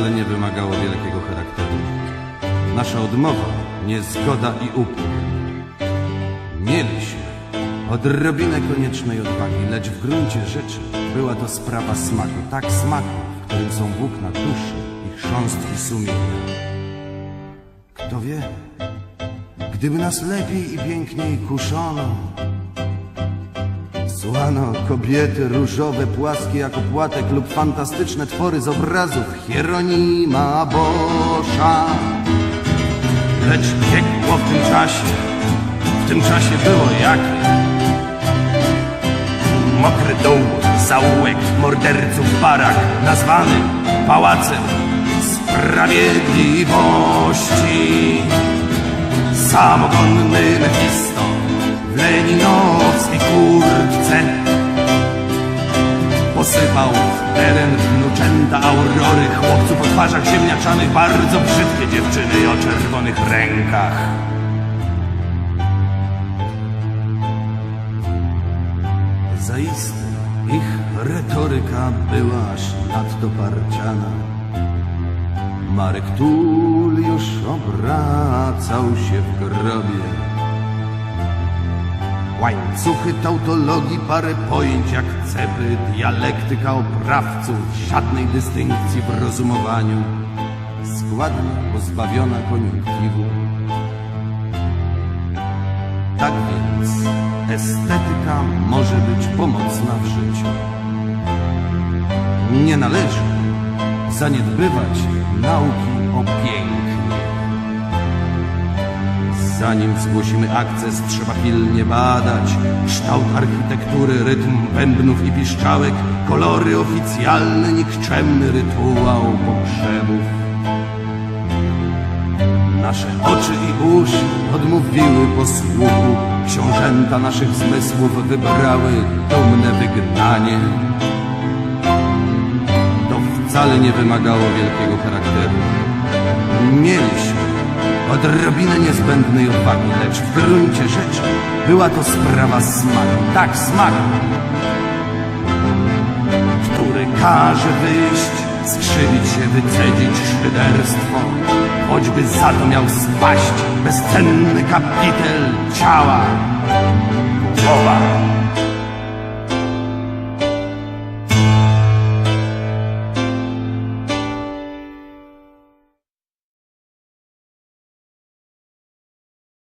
Wcale nie wymagało wielkiego charakteru. Nasza odmowa, niezgoda i upór. Mieliśmy odrobinę koniecznej odwagi, lecz w gruncie rzeczy była to sprawa smaku. Tak smaku, w którym są włókna duszy i chrząstki sumienia. Kto wie, gdyby nas lepiej i piękniej kuszono, Słano kobiety różowe, płaskie jak opłatek lub fantastyczne twory z obrazów Hieronima Boscha. Lecz piekło w tym czasie, w tym czasie było jakie? Mokry dół, zaułek morderców barak, nazwany Pałacem Sprawiedliwości. Samogonny Mefisto w leninowskiej Posypał w teren wnuczęta aurory Chłopców o twarzach ziemniaczanych Bardzo brzydkie dziewczyny o czerwonych rękach. Zaiste ich retoryka była aż nadto parciana. Marek Tulliusz obracał się w grobie Łańcuchy tautologii, parę pojęć jak cepy, dialektyka oprawców, żadnej dystynkcji w rozumowaniu, składnia pozbawiona koniunktywu. Tak więc estetyka może być pomocna w życiu. Nie należy zaniedbywać nauki Zanim zgłosimy akces, trzeba pilnie badać kształt architektury, rytm bębnów i piszczałek, kolory oficjalne, nikczemny rytuał pogrzebów. Nasze oczy i uszy odmówiły posłuchu, książęta naszych zmysłów wybrały dumne wygnanie. To wcale nie wymagało wielkiego charakteru. Mieliśmy odrobinę niezbędnej odwagi, lecz w gruncie rzeczy była to sprawa smaku. Tak, smaku, który każe wyjść, skrzywić się, wycedzić szyderstwo, choćby za to miał spaść bezcenny kapitel ciała. Głowa